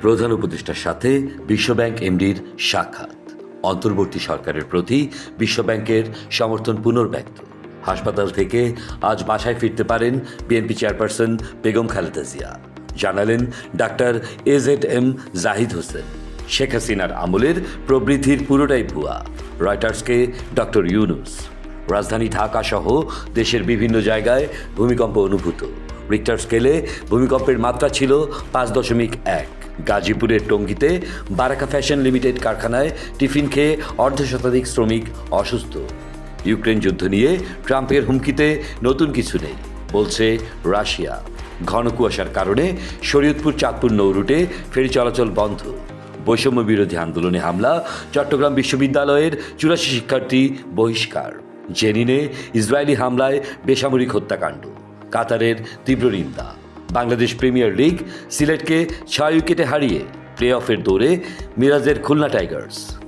প্রধান উপদেষ্টার সাথে বিশ্বব্যাংক এমডির সাক্ষাৎ। অন্তর্বর্তী সরকারের প্রতি বিশ্বব্যাংকের সমর্থন পুনর্ব্যক্ত। হাসপাতাল থেকে আজ বাসায় ফিরতে পারেন বিএনপি চেয়ারপারসন বেগম খালেদা জিয়া। জানালেন doctor A Z M Zahid Hossain. Sheikh হাসিনার আমলের প্রবৃদ্ধির পুরোটাই ভুয়া। রয়টার্সকে ডক্টর ইউনুস। রাজধানী ঢাকা সহ দেশের বিভিন্ন জায়গায় ভূমিকম্প অনুভূত। রিক্টার স্কেলে ভূমিকম্পের মাত্রা ছিল পাঁচ দশমিক এক। গাজীপুরের টঙ্গিতে বারাকা ফ্যাশন লিমিটেড কারখানায় টিফিন খেয়ে অর্ধ শতাধিক শ্রমিক অসুস্থ। ইউক্রেন যুদ্ধ নিয়ে ট্রাম্পের হুমকিতে নতুন কিছু নেই, বলছে রাশিয়া। ঘন কুয়াশার কারণে শরীয়তপুর চাঁদপুর নৌরুটে ফেরি চলাচল বন্ধ। বৈষম্য বিরোধী আন্দোলনে হামলা চট্টগ্রাম বিশ্ববিদ্যালয়ের চুরাশি শিক্ষার্থী বহিষ্কার। জেনিনে ইসরায়েলি হামলায় বেসামরিক হত্যাকাণ্ড, কাতারের তীব্র নিন্দা। বাংলাদেশ প্রিমিয়ার লিগ সিলেটকে ছয় উইকেটে হারিয়ে প্লে অফের দৌড়ে মিরাজের খুলনা টাইগার্স।